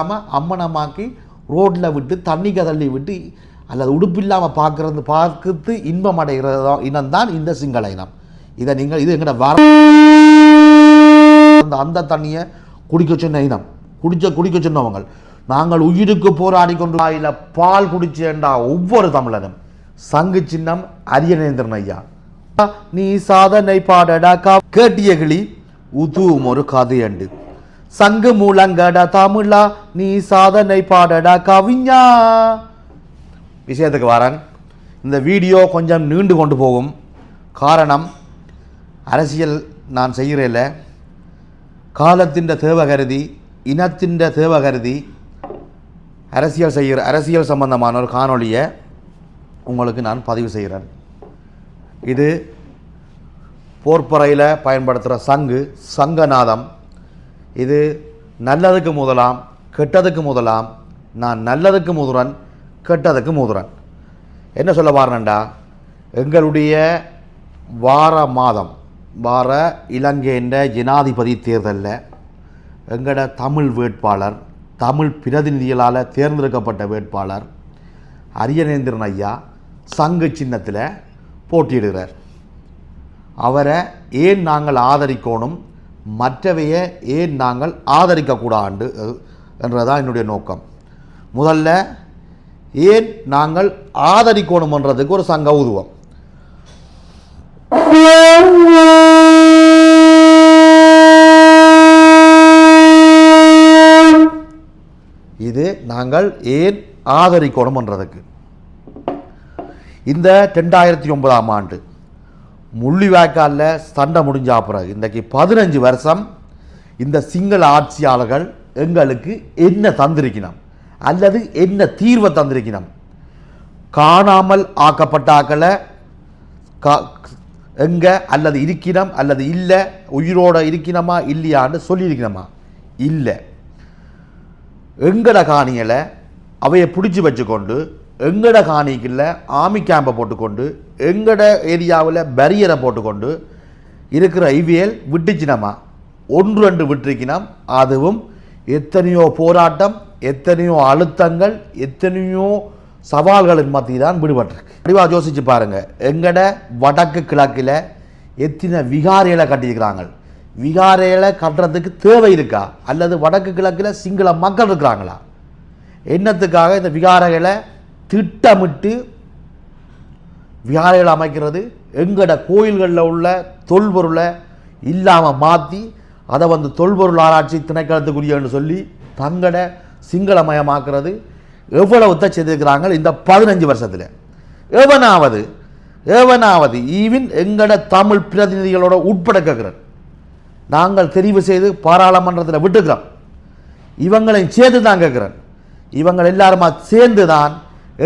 இல்லாமல் அம்மனமாக்கி ரோட்டில் விட்டு தண்ணி கதள்ளி விட்டு அல்லது உடுப்பில்லாமல் பார்க்கறது பார்க்கறது இன்பம் அடைகிறது இனம்தான் இந்த சிங்கள இனம். இதை நீங்கள் இது எங்கள்ட வர அந்த அந்த தண்ணியை குடிக்க சொன்ன இனம். குடிச்ச குடிக்க சொன்னவங்க நாங்கள் உயிருக்கு போராடி கொண்டு வாயில் பால் குடிச்சேண்டா ஒவ்வொரு தமிழனும். சங்கு சின்னம் அரியநேந்திரன் ஐயா. நீ சாதனை பாடடா கேட்டிய கிளி உதுவும் ஒரு கதையண்டு. சங்கு மூலங்கடா தமிழா நீ சாதனை பாடடா கவிஞா. விஷயத்துக்கு வரேன் இந்த வீடியோ கொஞ்சம் நீண்டு கொண்டு போகும். காரணம் அரசியல் நான் செய்கிறேன்ல காலத்தின் தேவை கருதி இனத்தின் தேவை கருதி அரசியல் செய்கிற அரசியல் சம்பந்தமான ஒரு காணொளியை உங்களுக்கு நான் பதிவு செய்கிறேன். இது போர்ப்பறையில் பயன்படுத்துகிற சங்கு சங்கநாதம். இது நல்லதுக்கு முதலாம் கெட்டதுக்கு முதலாம் நான் நல்லதுக்கு முதுரன் கெட்டதுக்கு முதுரன். என்ன சொல்ல வாரனண்டா? எங்களுடைய வார மாதம் வார இலங்கைன்ற ஜனாதிபதி தேர்தலில் எங்களோட தமிழ் வேட்பாளர் தமிழ் பிரதிநிதிகளால் தேர்ந்தெடுக்கப்பட்ட வேட்பாளர் அரியநேந்திரன் ஐயா சங்கு சின்னத்தில் போட்டியிடுகிறார். அவரை ஏன் நாங்கள் ஆதரிக்கணும்? மற்றவையை ஏன் நாங்கள் ஆதரிக்கக்கூடாது என்றதான் என்னுடைய நோக்கம். முதல்ல ஏன் நாங்கள் ஆதரிக்கணுமன்றதுக்கு ஒரு சங்க உருவம் இது நாங்கள் ஏன் ஆதரிக்கணுமன்றதுக்கு. இந்த ரெண்டாயிரத்தி ஒன்பதாம் ஆண்டு முள்ளிவாய்க்காலில் சண்டை முடிஞ்சா பிறகு. இன்றைக்கு பதினஞ்சு வருஷம் இந்த சிங்கள ஆட்சியாளர்கள் எங்களுக்கு என்ன தந்திருக்கணும் அல்லது என்ன தீர்வை தந்திருக்கணும் காணாமல் ஆக்கப்பட்டாக்களை கா எங்கே அல்லது இருக்கணும் அல்லது இல்லை? உயிரோட இருக்கணுமா இல்லையான்னு சொல்லியிருக்கணுமா இல்லை. எங்களை காணிகளை அவையை பிடிச்சி வச்சுக்கொண்டு எங்கட காணிக்குள்ள ஆமி கேம்பை போட்டுக்கொண்டு எங்கட ஏரியாவில் பரியரை போட்டுக்கொண்டு இருக்கிற ஐவியல் விட்டுச்சினமா? ஒன்று ரெண்டு விட்டுருக்கினோம். அதுவும் எத்தனையோ போராட்டம் எத்தனையோ அழுத்தங்கள் எத்தனையோ சவால்களின் மத்தியில் தான் விடுபட்டிருக்கு. வடிவாக யோசிச்சு பாருங்கள் எங்கட வடக்கு கிழக்கில் எத்தனை விகாரையில் கட்டியிருக்கிறாங்க? விகாரையில் கட்டுறதுக்கு தேவை இருக்கா? அல்லது வடக்கு கிழக்கில் சிங்கள மக்கள் இருக்கிறாங்களா? என்னத்துக்காக இந்த விகாரைகளை திட்டமிட்டு வியாழையில் அமைக்கிறது. எங்கட கோயில்களில் உள்ள தொல்பொருளை இல்லாமல் மாற்றி அதை வந்து தொல்பொருள் ஆராய்ச்சி திணைக்களத்துக்குரியன்னு சொல்லி தங்கட சிங்களமயமாக்குறது. எவ்வளவு செய்திருக்கிறாங்க இந்த பதினஞ்சு வருஷத்தில். எவனாவது எவனாவது ஈவின் எங்கட தமிழ் பிரதிநிதிகளோட உட்பட கேட்குறேன் நாங்கள் தெரிவு செய்து பாராளுமன்றத்தில் விட்டுக்கிறோம். இவங்களையும் சேர்த்து தான் கேட்குறேன் இவங்கள் எல்லாருமா சேர்ந்து தான்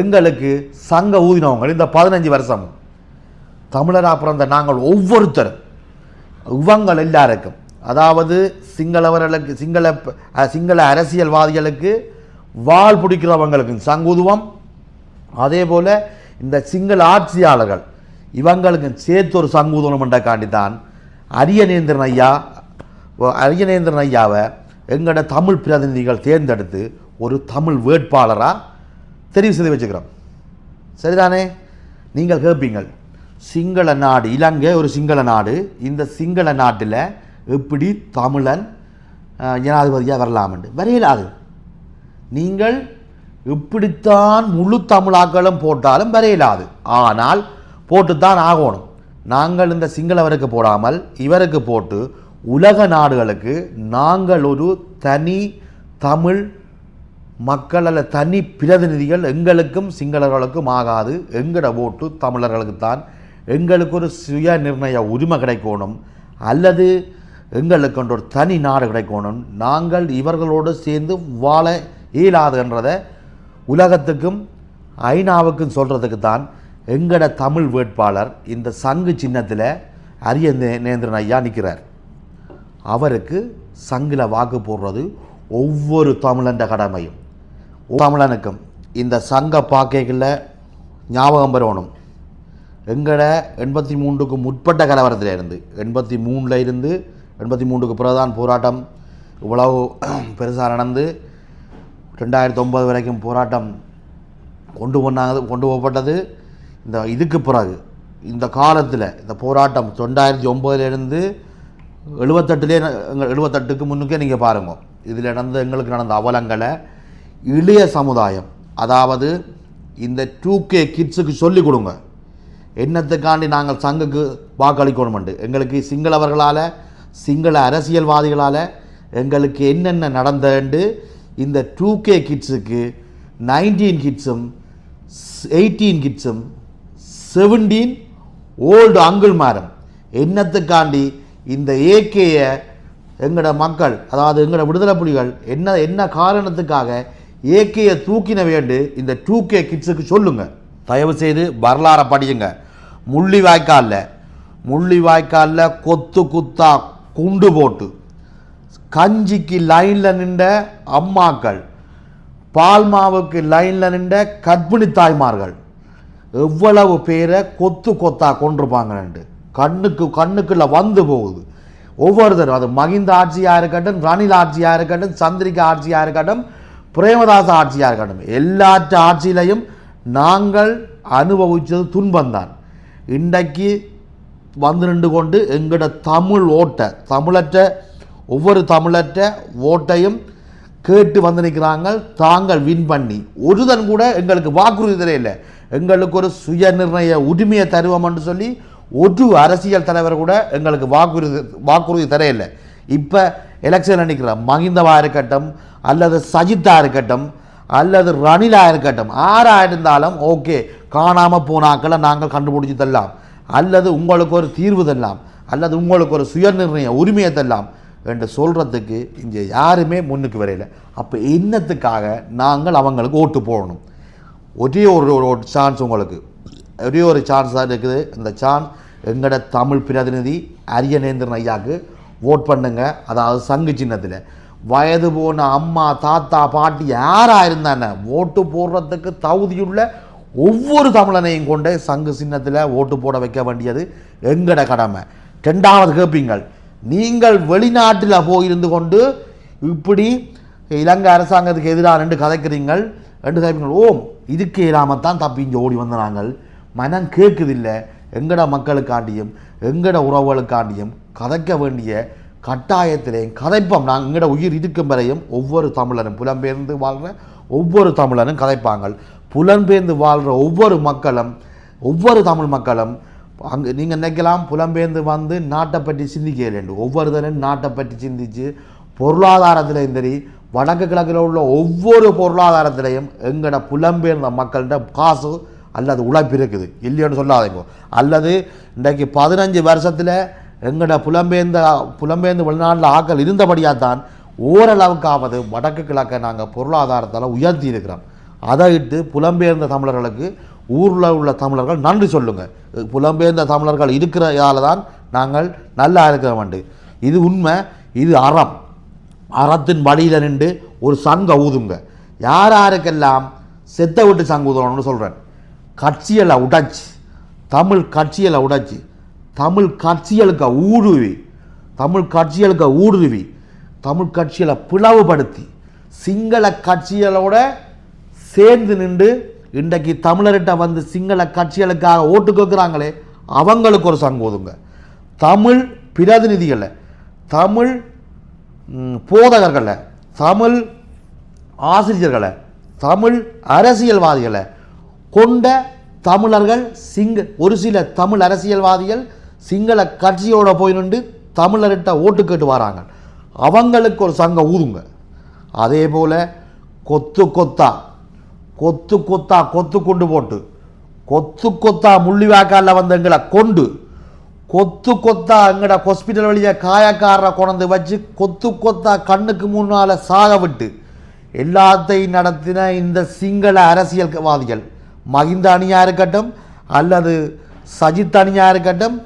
எங்களுக்கு சங்க ஊதினவங்க இந்த பதினஞ்சு வருஷம். தமிழராக பிறந்த நாங்கள் ஒவ்வொருத்தரும் இவங்கள் எல்லாருக்கும். அதாவது சிங்களவர்களுக்கு சிங்கள சிங்கள அரசியல்வாதிகளுக்கு வாழ் பிடிக்கிறவங்களுக்கு சங்குதுவம் அதே போல் இந்த சிங்கள ஆட்சியாளர்கள் இவங்களுக்கும் சேர்த்து ஒரு சங்குதனம் என்றக்காண்டி தான் அரியநேந்திரன் ஐயா அரியநேந்திரன் ஐயாவை எங்களோட தமிழ் பிரதிநிதிகள் தேர்ந்தெடுத்து ஒரு தமிழ் வேட்பாளராக தெரிவு செய்து வச்சுக்கிறோம். சரிதானே? நீங்கள் கேட்பீங்கள் சிங்கள நாடு இலங்கை ஒரு சிங்கள நாடு இந்த சிங்கள நாட்டில் எப்படி தமிழன் ஜனாதிபதியாக வரலாமென்று வரையலாது நீங்கள் இப்படித்தான் முழு தமிழாக்களும் போட்டாலும் வரையலாது ஆனால் போட்டுத்தான் ஆகணும். நாங்கள் இந்த சிங்களவருக்கு போடாமல் இவருக்கு போட்டு உலக நாடுகளுக்கு நாங்கள் ஒரு தனி தமிழ் மக்கள் அல்ல தனி பிரதிநிதிகள் எங்களுக்கும் சிங்களர்களுக்கும் ஆகாது. எங்கட ஓட்டு தமிழர்களுக்கு தான் எங்களுக்கு ஒரு சுய நிர்ணய உரிமை கிடைக்கணும். அல்லது எங்களுக்கு ஒரு தனி நாடு கிடைக்கணும். நாங்கள் இவர்களோடு சேர்ந்து வாழ இயலாதுன்றதை உலகத்துக்கும் ஐநாவுக்கும் சொல்கிறதுக்கு தான் எங்கட தமிழ் வேட்பாளர் இந்த சங்கு சின்னத்தில் அரிய நே- நேந்திரன் ஐயா நிற்கிறார் அவருக்கு சங்கில் வாக்கு போடுறது ஒவ்வொரு தமிழன்ற கடமையும். தமிழனுக்கும் இந்த சங்க பாக்கைகளில் ஞாபகம் பெறணும். எங்களை எண்பத்தி மூன்றுக்கு முற்பட்ட கலவரத்தில் இருந்து எண்பத்தி மூணில் இருந்து எண்பத்தி மூன்றுக்கு பிறகுதான் போராட்டம் இவ்வளவு பெருசாக நடந்து ரெண்டாயிரத்தி ஒம்பது வரைக்கும் போராட்டம் கொண்டு போனாங்க கொண்டு போகப்பட்டது. இந்த இதுக்கு பிறகு இந்த காலத்தில் இந்த போராட்டம் ரெண்டாயிரத்தி ஒம்பதுலேருந்து எழுபத்தெட்டுலேயே எங்கள் எழுபத்தெட்டுக்கு முன்னுக்கே நீங்கள் பாருங்கள் இதில் நடந்த எங்களுக்கு நடந்த அவலங்களை இளைய சமுதாயம் அதாவது இந்த டூ கே கிட்ஸுக்கு சொல்லிக் கொடுங்க. என்னத்துக்காண்டி நாங்கள் சங்குக்கு வாக்களிக்கணுமெண்டு? எங்களுக்கு சிங்களவர்களால் சிங்கள அரசியல்வாதிகளால் எங்களுக்கு என்னென்ன நடந்தண்டு இந்த டூ கே கிட்ஸுக்கு நைன்டீன் கிட்ஸும் எயிட்டீன் கிட்ஸும் செவன்டீன் ஓல்டு அங்கிள் மாரம். என்னத்துக்காண்டி இந்த ஏகேயை எங்களோட மக்கள் அதாவது எங்களோட விடுதலை புலிகள் என்ன என்ன காரணத்துக்காக ஏகேயை தூக்கின வேண்டு இந்த டூ கே கிட்ஸுக்கு சொல்லுங்கள் தயவு செய்து வரலாறை படியுங்க. முள்ளி வாய்க்காலில் முள்ளி வாய்க்காலில் கொத்து குத்தா குண்டு போட்டு கஞ்சிக்கு லைனில் நின்ற அம்மாக்கள் பால்மாவுக்கு லைனில் நின்ற கர்ப்பிணி தாய்மார்கள் எவ்வளவு பேரை கொத்து கொத்தா கொண்டிருப்பாங்கன்ட்டு கண்ணுக்கு கண்ணுக்குள்ள வந்து போகுது. ஒவ்வொருத்தரும் அது மகிந்த ஆட்சியாக இருக்கட்டும் ரணில் ஆட்சியாக இருக்கட்டும் சந்திரிகா ஆட்சியாக இருக்கட்டும் பிரேமதாச ஆட்சியாக இருக்கட்டும் எல்லாற்ற ஆட்சியிலையும் நாங்கள் அனுபவித்தது துன்பம்தான். இன்றைக்கு வந்து நின்று கொண்டு எங்களோட தமிழ் ஓட்டை தமிழற்ற ஒவ்வொரு தமிழற்ற ஓட்டையும் கேட்டு வந்து நிற்கிறாங்க தாங்கள் வின் பண்ணி. ஒருதன் கூட எங்களுக்கு வாக்குறுதி தெரியல எங்களுக்கு ஒரு சுய நிர்ணய உரிமையை தருவோம்னு சொல்லி ஒரு அரசியல் தலைவர் கூட எங்களுக்கு வாக்குறுதி வாக்குறுதி தரையில்லை. இப்போ எலெக்ஷன் நிற்கிற மகிந்தவா இருக்கட்டும் அல்லது சஜித்தா இருக்கட்டும் அல்லது ரணிலா இருக்கட்டும் ஆறா இருந்தாலும் ஓகே காணாமல் போனாக்களை நாங்கள் கண்டுபிடிச்சி தரலாம். அல்லது உங்களுக்கு ஒரு தீர்வு தரலாம். அல்லது உங்களுக்கு ஒரு சுயநிர்ணய உரிமையை தரலாம் என்று சொல்கிறதுக்கு இங்கே யாருமே முன்னுக்கு வரையில. அப்போ என்னத்துக்காக நாங்கள் அவங்களுக்கு ஓட்டு போடணும். ஒரே ஒரு ஒரு சான்ஸ் உங்களுக்கு. ஒரே ஒரு சான்ஸ் தான் இருக்குது. இந்த சான்ஸ் எங்களோட தமிழ் பிரதிநிதி அரியநேந்திரன் ஐயாவுக்கு ஓட் பண்ணுங்க. அதாவது சங்கு சின்னத்தில். வயது போன அம்மா தாத்தா பாட்டி யாராக இருந்தானே ஓட்டு போடுறதுக்கு தகுதியுள்ள ஒவ்வொரு தமிழனையும் கொண்டு சங்கு சின்னத்தில் ஓட்டு போட வைக்க வேண்டியது எங்கட கடமை. ரெண்டாவது கேட்பீங்கள் நீங்கள் வெளிநாட்டில் போயிருந்து கொண்டு இப்படி இலங்கை அரசாங்கத்துக்கு எதிராக ரெண்டு கதைக்கிறீங்கள் ரெண்டு கதைப்பீங்கள் ஓம் இதுக்கு இல்லாமல் தான் தப்பி இங்கே ஓடி வந்த நாங்கள். மனம் கேட்குதில்லை எங்கட மக்களுக்காண்டியும் எங்கட உறவுகளுக்காண்டியும் கதைக்க வேண்டிய கட்டாயத்திலேயும் கதைப்போம். நாங்கள் எங்கட உயிர் இருக்கும் வரையும் ஒவ்வொரு தமிழனும் புலம்பெயர்ந்து வாழ்கிற ஒவ்வொரு தமிழனும் கதைப்பாங்கள். புலம்பெயர்ந்து வாழ்கிற ஒவ்வொரு மக்களும் ஒவ்வொரு தமிழ் மக்களும் அங்கே நீங்கள் நினைக்கலாம் புலம்பெயர்ந்து வந்து நாட்டை பற்றி சிந்திக்க வேண்டும் ஒவ்வொருத்தரும் நாட்டை பற்றி சிந்திச்சு பொருளாதாரத்திலையும் சரி வடக்கு கிழக்கில் உள்ள ஒவ்வொரு பொருளாதாரத்திலையும் எங்களோட புலம்பெயர்ந்த மக்கள்கிட்ட காசு அல்லது உழைப்பு இருக்குது. இல்லையோன்னு சொல்லாதீங்க. அல்லது இன்றைக்கு பதினஞ்சு வருஷத்தில் எங்களோட புலம்பெயர்ந்த புலம்பெயர்ந்து வெளிநாட்டில் ஆக்கள் இருந்தபடியாக தான் ஓரளவுக்காவது வடக்கு கிழக்கை நாங்கள் பொருளாதாரத்தால் உயர்த்தி இருக்கிறோம். அதை இட்டு புலம்பெயர்ந்த தமிழர்களுக்கு ஊரில் உள்ள தமிழர்கள் நன்றி சொல்லுங்கள் புலம்பெயர்ந்த தமிழர்கள் இருக்கிறதால தான் நாங்கள் நல்லா இருக்கிறோம் இது உண்மை இது அறம். அறத்தின் வழியில் நின்று ஒரு சங்க ஊதுங்க. யார் யாருக்கெல்லாம் செத்த விட்டு சங்க ஊதணும்னு சொல்கிறேன் கட்சியலை உடைச்சி. தமிழ் கட்சியலை உடைச்சி. தமிழ் கட்சிகளுக்கு ஊடுருவி தமிழ் கட்சிகளுக்கு ஊடுருவி தமிழ் கட்சிகளை பிளவுபடுத்தி சிங்கள கட்சிகளோட சேர்ந்து நின்று இன்றைக்கு தமிழர்கிட்ட வந்து சிங்கள கட்சிகளுக்காக ஓட்டு கேட்குறாங்களே அவங்களுக்கு ஒரு சங்கம் ஒதுங்க. தமிழ் பிரதிநிதிகளை தமிழ் போதகர்களை தமிழ் ஆசிரியர்களை தமிழ் அரசியல்வாதிகளை கொண்ட தமிழர்கள் சிங்க ஒரு சில தமிழ் அரசியல்வாதிகள் சிங்கள கட்சியோட போய் நின்று தமிழர்கிட்ட ஓட்டு கேட்டு வராங்க. அவங்களுக்கு ஒரு சங்கம் ஊதுங்க. அதே போல் கொத்து கொத்தா கொத்து கொத்தா கொத்து கொண்டு போட்டு கொத்து கொத்தா முள்ளிவாக்காலில் வந்து எங்களை கொண்டு கொத்து கொத்தா எங்கட ஹாஸ்பிட்டல் வழியை காயக்காரரை கொண்டு வச்சு கொத்து கொத்தா கண்ணுக்கு முன்னால் சாக விட்டு எல்லாத்தையும் நடத்தின இந்த சிங்கள அரசியல்வாதிகள் மகிந்த அணியாக இருக்கட்டும் அல்லது சஜித் அணியாக இருக்கட்டும்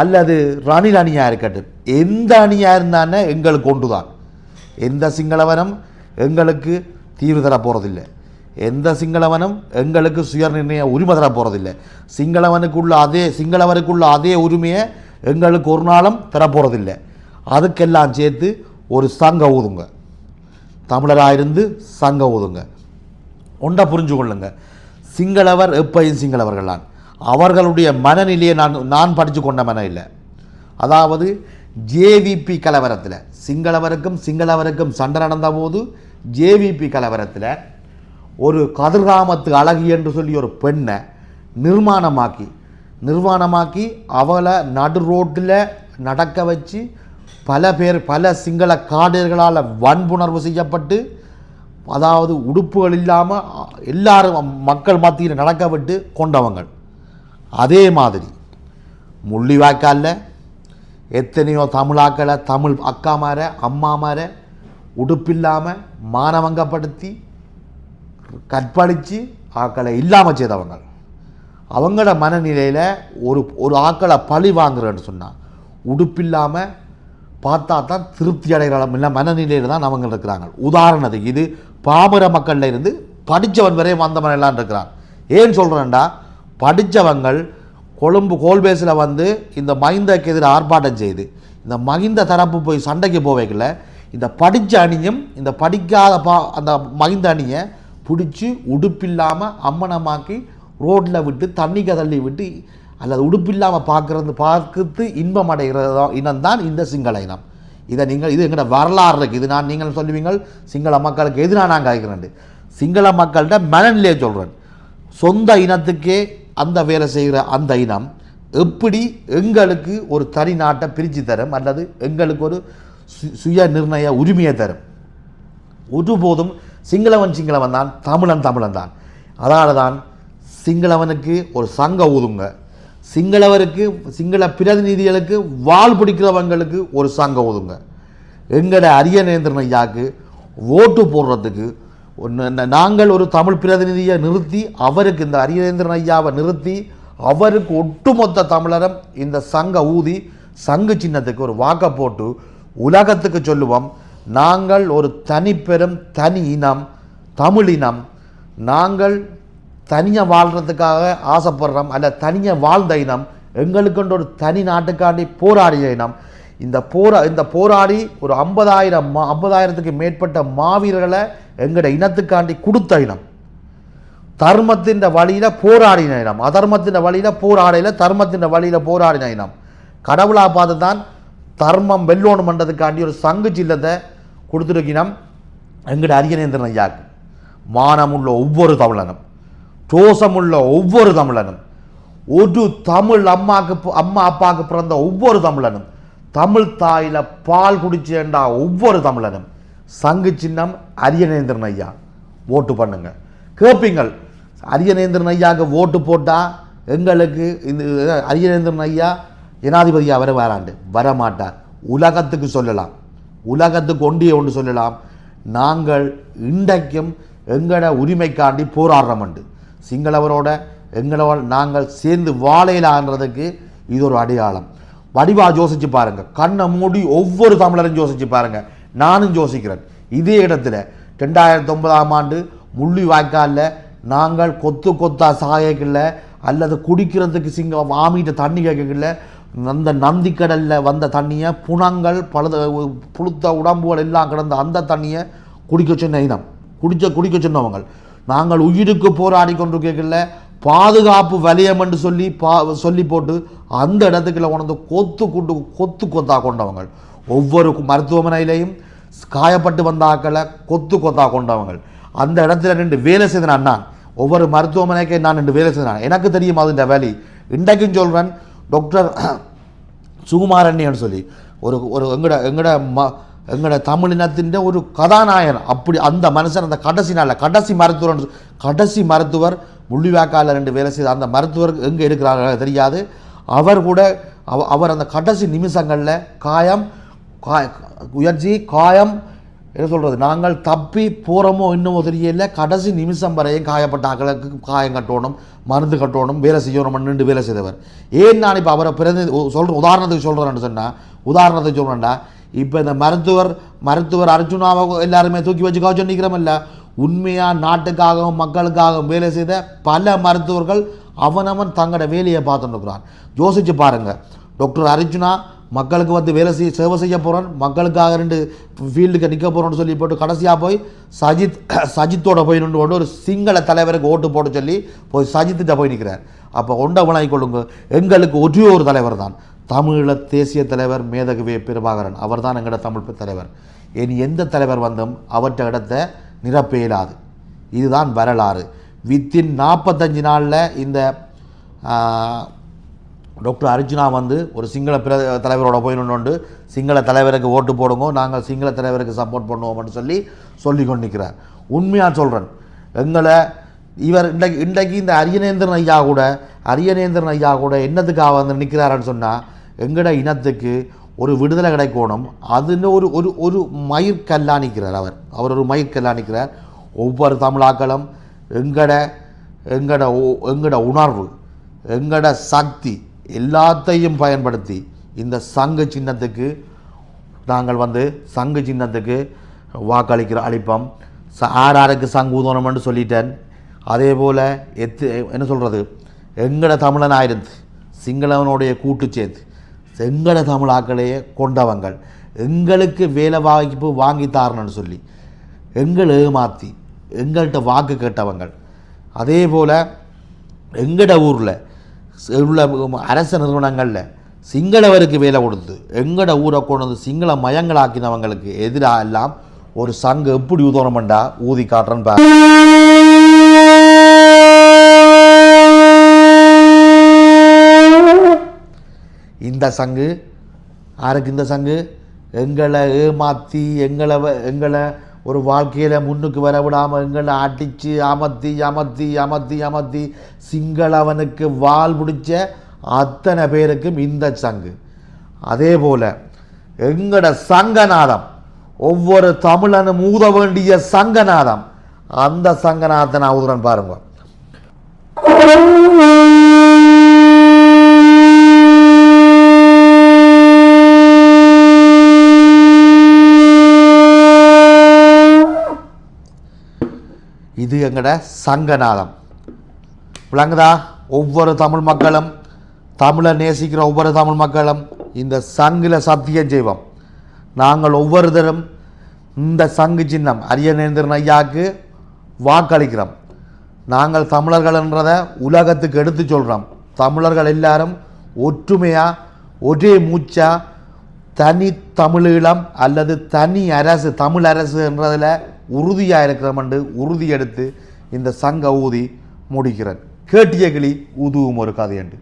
அல்லது ரணில் அணியாக இருக்கட்டும். எந்த அணியாக இருந்தானே எங்களுக்கு கொண்டு தான் எந்த சிங்களவனும் எங்களுக்கு தீர்வு தர போகிறதில்லை எந்த சிங்களவனும் எங்களுக்கு சுய நிர்ணய உரிமை தர போகிறதில்லை சிங்களவனுக்குள்ள அதே சிங்களவனுக்குள்ள அதே உரிமையை எங்களுக்கு ஒரு நாளும் தர போகிறதில்லை அதுக்கெல்லாம் சேர்த்து ஒரு சங்க ஊதுங்க. தமிழராக இருந்து சங்க ஊதுங்க. ஒன்றை புரிஞ்சு கொள்ளுங்க. சிங்களவர் எப்பையும் சிங்களவர்களான் அவர்களுடைய மனநிலையை நான் நான் படித்து கொண்ட மன இல்லை. அதாவது ஜேவிபி கலவரத்தில் சிங்களவருக்கும் சிங்களவருக்கும் சண்டை நடந்தபோது ஜேவிபி கலவரத்தில் ஒரு கதிர்காமத்து அழகு என்று சொல்லி ஒரு பெண்ணை நிர்மாணமாக்கி நிர்மாணமாக்கி அவளை நடு ரோட்டில் நடக்க வச்சு பல பேர் பல சிங்கள காடர்களால் வன்புணர்வு செய்யப்பட்டு அதாவது உடுப்புகள் இல்லாமல் எல்லாரும் மக்கள் மத்தியில் நடக்க விட்டு கொண்டவங்கள் அதே மாதிரி முள்ளிவாய்க்காலில் எத்தனையோ தமிழாக்களை தமிழ் அக்காமார அம்மாமார உடுப்பில்லாமல் மானவங்கப்படுத்தி கற்பழித்து ஆக்களை இல்லாமல் செய்தவங்க அவங்களோட மனநிலையில் ஒரு ஒரு ஆக்களை பழி வாங்குறேன்னு சொன்னால் உடுப்பில்லாமல் பார்த்தா தான் திருப்தி அடைகிற இல்லை மனநிலையில் தான் அவங்க இருக்கிறாங்க உதாரணத்துக்கு இது பாமர மக்கள்ல இருந்து படித்தவன் வரை வந்தவன் எல்லாம் இருக்கிறான். ஏன் சொல்கிறேன்டா படித்தவங்கள் கொழும்பு கோல்பேஸில் வந்து இந்த மகிந்தக்கு எதிராக ஆர்ப்பாட்டம் செய்து இந்த மஹிந்த தரப்பு போய் சண்டைக்கு போவைக்கல இந்த படித்த அணியும் இந்த படிக்காத பா அந்த மஹிந்த அணியை பிடிச்சி உடுப்பில்லாமல் அம்மனமாக்கி ரோட்டில் விட்டு தண்ணி கதள்ளி விட்டு அல்லது உடுப்பில்லாமல் பார்க்குறது பார்க்குறது இன்பம் அடைகிறது இனம்தான் இந்த சிங்கள இனம். இதை நீங்கள் இது எங்களோட வரலாறு இருக்குது இது நான் நீங்கள் சொல்லுவீங்கள் சிங்கள மக்களுக்கு எதிராக நான் கேட்குறேன் சிங்கள மக்கள்கிட்ட மனநிலையை சொல்கிறேன் சொந்த இனத்துக்கே அந்த வேலை செய்கிற அந்த இனம் எப்படி எங்களுக்கு ஒரு தனி நாட்டை பிரித்து தரும் அல்லது எங்களுக்கு ஒரு சு- சுய நிர்ணய உரிமையை தரும்? ஒருபோதும் சிங்களவன் சிங்களவன் தான் தமிழன் தமிழன் தான். அதனால தான் சிங்களவனுக்கு ஒரு சங்க ஊதுங்க சிங்களவருக்கு சிங்கள பிரதிநிதிகளுக்கு வாள் பிடிக்கிறவங்களுக்கு ஒரு சங்க ஊதுங்க எங்களை அரியநேந்திரன் ஐயாக்கு ஓட்டு போடுறதுக்கு நாங்கள் ஒரு தமிழ் பிரதிநிதியை நிறுத்தி அவருக்கு இந்த அரியேந்திரன் ஐயாவை நிறுத்தி அவருக்கு ஒட்டுமொத்த தமிழரும் இந்த சங்க ஊதி சங்கு சின்னத்துக்கு ஒரு வாக்கை போட்டு உலகத்துக்கு சொல்லுவோம் நாங்கள் ஒரு தனிப்பெரும் தனி இனம் தமிழ் இனம். நாங்கள் தனியாக வாழ்கிறதுக்காக ஆசைப்படுறோம் அல்ல தனியாக வாழ்ந்த இனம். எங்களுக்குன்ற ஒரு தனி நாட்டுக்காண்டி போராடிய இனம். இந்த போரா இந்த போராடி ஒரு ஐம்பதாயிரம் மா ஐம்பதாயிரத்துக்கு மேற்பட்ட மாவீரர்களை எங்களோட இனத்துக்காண்டி கொடுத்த இனம். தர்மத்தின் வழியில் போராடின இனம். அதர்மத்தின் வழியில் போராடையில் தர்மத்தின் வழியில் போராடின இனம். கடவுளாக பார்த்து தான் தர்மம் வெல்லோணும் பண்ணுறதுக்காண்டி ஒரு சங்கு சில்லத்தை கொடுத்துருக்கினம் எங்கட அரியநேந்திரன் ஐயாக்கு. மானமுள்ள ஒவ்வொரு தமிழனும் ரோசமுள்ள ஒவ்வொரு தமிழனும் ஒரு தமிழ் அம்மாக்கு அம்மா அப்பாவுக்கு பிறந்த ஒவ்வொரு தமிழனும் தமிழ் தாயில் பால் குடிச்சேண்டா ஒவ்வொரு தமிழனும். சங்கு சின்னம் அரியநேந்திரன் ஐயா ஓட்டு பண்ணுங்க. கேட்பீங்கள் அரியநேந்திரன் ஐயாவுக்கு ஓட்டு போட்டால் எங்களுக்கு இந்த அரியநேந்திரன் ஐயா ஜனாதிபதியா வர வராண்டு. வரமாட்டார். உலகத்துக்கு சொல்லலாம். உலகத்துக்கு ஒன்றிய ஒன்று சொல்லலாம். நாங்கள் இன்றைக்கும் எங்களோட உரிமைக்காண்டி போராடுறோம்ண்டு. சிங்களவரோட எங்களோட நாங்கள் சேர்ந்து வாழையிலான்றதுக்கு இது ஒரு அடையாளம். வடிவா யோசிச்சு பாருங்க. கண்ணை மூடி ஒவ்வொரு தமிழரும் யோசிச்சு பாருங்க. நானும் யோசிக்கிறேன் இதே இடத்துல ரெண்டாயிரத்தி ஒன்பதாம் ஆண்டு முள்ளி வாய்க்காலில் நாங்கள் கொத்து கொத்தா சாயக்கில்ல அல்லது குடிக்கிறதுக்கு சிங்க வாமிட்ட தண்ணி கேட்கல அந்த நந்திக்கடலில் வந்த தண்ணியை புணங்கள் பழுத புழுத்த உடம்புகள் எல்லாம் கிடந்த அந்த தண்ணியை குடிக்க சொன்ன இனம். குடிச்ச குடிக்க சொன்னவங்க. நாங்கள் உயிருக்கு போராடி கொண்டு கேட்கல பாதுகாப்பு வலயம் என்று சொல்லி பா சொல்லி போட்டு அந்த இடத்துக்குள்ள கொண்டு கொத்து கொண்டு கொத்து கொத்தா கொண்டவங்க ஒவ்வொரு மருத்துவமனையிலையும் காயப்பட்டு வந்தாக்களை கொத்து கொத்தா கொண்டவங்க அந்த இடத்துல நின்று வேலை செய்த அண்ணான் ஒவ்வொரு மருத்துவமனைக்கு நான் நின்று வேலை செய்தேன் எனக்கு தெரியும் அதுன்ற வேலை இன்றைக்கும் சொல்கிறேன் டாக்டர் சுகுமாரண்யன்னு சொல்லி. ஒரு ஒரு எங்கட எங்கட ம எங்களோட தமிழினத்தின் ஒரு கதாநாயகன். அப்படி அந்த மனுஷன் அந்த கடைசி நாளில் கடைசி மருத்துவர் கடைசி மருத்துவர் முள்ளிவாக்கால் ரெண்டு வேலை செய்த அந்த மருத்துவர் எங்கே இருக்கிறார்கள் தெரியாது. அவர் கூட அவ- அவர் அந்த கடைசி நிமிஷங்களில் காயம் காய உயர்ச்சி காயம் என்ன சொல்கிறது நாங்கள் தப்பி போகிறோமோ இன்னமோ தெரியல கடைசி நிமிஷம் வரையும் காயப்பட்ட ஆக்களுக்கு காயம் கட்டணும் மருந்து கட்டணும் வேலை செய்யணும் நின்று வேலை செய்தவர். ஏன் நான் இப்போ அவரை பிறந்து சொல்கிற உதாரணத்துக்கு சொல்கிறேன்னு சொன்னால் உதாரணத்துக்கு சொல்கிறேன்டா இப்போ இந்த மருத்துவர் மருத்துவர் அர்ஜுனாவை எல்லாருமே தூக்கி வச்சு காய்ச்சி நிற்கிறோமில்ல உண்மையாக நாட்டுக்காகவும் மக்களுக்காகவும் வேலை செய்த பல மருத்துவர்கள் அவனவன் தங்களோட வேலையை பார்த்துட்டு இருக்கிறான். யோசிச்சு பாருங்கள் டாக்டர் அர்ஜுனா மக்களுக்கு வந்து வேலை செய்ய சேவை செய்ய போகிறோம் மக்களுக்காக ரெண்டு ஃபீல்டுக்கு நிற்க போகிறோம்னு சொல்லி போட்டு கடைசியாக போய் சஜித் சஜித்தோட போய் நின்று கொண்டு ஒரு சிங்கள தலைவருக்கு ஓட்டு போட சொல்லி போய் சஜித்திட்ட போய் நிற்கிறார் அப்போ ஒண்ட விளங்கிக் கொள்ளுங்க. எங்களுக்கு ஒரே ஒரு தலைவர் தான் தமிழீழ தேசிய தலைவர் மேதகவே பிரபாகரன். அவர் தான் எங்களோட தமிழ் தலைவர். இனி எந்த தலைவர் வந்தும் அவற்ற இடத்தை நிரப்ப இயலாது இதுதான் வரலாறு. வித்தின் நாற்பத்தஞ்சு நாளில் இந்த டாக்டர் அர்ஜுனா வந்து ஒரு சிங்கள பிர தலைவரோட போயிடணுண்டு சிங்கள தலைவருக்கு ஓட்டு போடுங்க நாங்கள் சிங்கள தலைவருக்கு சப்போர்ட் பண்ணுவோம்னு சொல்லி சொல்லி கொண்டு நிற்கிறார் உண்மையாக சொல்கிறேன் எங்களை இவர் இன்றைக்கு இன்றைக்கு இந்த அரியநேந்திரன் ஐயா கூட அரியநேந்திரன் ஐயா கூட என்னத்துக்காக வந்து நிற்கிறாருன்னு சொன்னால் எங்கட இனத்துக்கு ஒரு விடுதலை கிடைக்கணும். அதுன்னு ஒரு ஒரு ஒரு மயிர்கல்லா நிற்கிறார் அவர். அவர் ஒரு மயிர்கல்லா நிற்கிறார். ஒவ்வொரு தமிழாக்களும் எங்கட எங்கட எங்கட உணர்வு எங்கட சக்தி எல்லாத்தையும் பயன்படுத்தி இந்த சங்கு சின்னத்துக்கு நாங்கள் வந்து சங்கு சின்னத்துக்கு வாக்களிக்கிற அளிப்போம். ச ஆர் ஆருக்கு சங்கு ஊதணும்னு சொல்லிட்டேன். அதே போல் எத்து என்ன சொல்கிறது எங்கட தமிழனாக இருந்து சிங்களவனுடைய கூட்டு சேர்த்து எங்கட தமிழாக்களையே கொண்டவங்கள். எங்களுக்கு வேலை வாய்ப்பு வாங்கி தாரணும்னு சொல்லி எங்களை ஏமாற்றி எங்கள்கிட்ட வாக்கு கேட்டவங்கள். அதே போல் எங்கட ஊரில் உள்ள அரச நிறுவனங்களில் சிங்களவருக்கு வேலை கொடுத்து எங்கட ஊரை கொண்டு வந்து சிங்கள மயங்களாக்கினவங்களுக்கு எதிராக எல்லாம் ஒரு சங்கு எப்படி உதவணுமெண்டா ஊதி காட்டுறேன்னு இந்த சங்கு? யாருக்கு இந்த சங்கு? எங்களை ஏமாற்றி எங்களை எங்களை ஒரு வாழ்க்கையில் முன்னுக்கு வர விடாமல் எங்களை அடித்து அமர்த்தி அமர்த்தி அமர்த்தி அமர்த்தி சிங்களவனுக்கு வால் பிடிச்ச அத்தனை பேருக்கும் இந்த சங்கு. அதே போல் எங்களோட சங்கநாதம் ஒவ்வொரு தமிழனும் ஊத வேண்டிய சங்கநாதம் அந்த சங்கநாதத்தை நான் ஊதுறேன் பாருங்க. இது எங்களோட சங்கநாதம். விளங்குதா? ஒவ்வொரு தமிழ் மக்களும் தமிழை நேசிக்கிற ஒவ்வொரு தமிழ் மக்களும் இந்த சங்கில் சத்தியம் செய்வோம். நாங்கள் ஒவ்வொருத்தரும் இந்த சங்கு சின்னம் அரியநேந்திரன் ஐயாவுக்கு வாக்களிக்கிறோம். நாங்கள் தமிழர்கள்ன்றதை உலகத்துக்கு எடுத்து சொல்கிறோம் தமிழர்கள் எல்லாரும் ஒற்றுமையாக ஒரே மூச்சாக தனி தமிழீழம் அல்லது தனி அரசு தமிழ் அரசு என்றதில் உறுதியாக இருக்கிறமண்டு உறுதி எடுத்து இந்த சங்க ஊதி முடிக்கிறேன் கேட்டிய கிளி உதுவும் ஒரு கதை என்று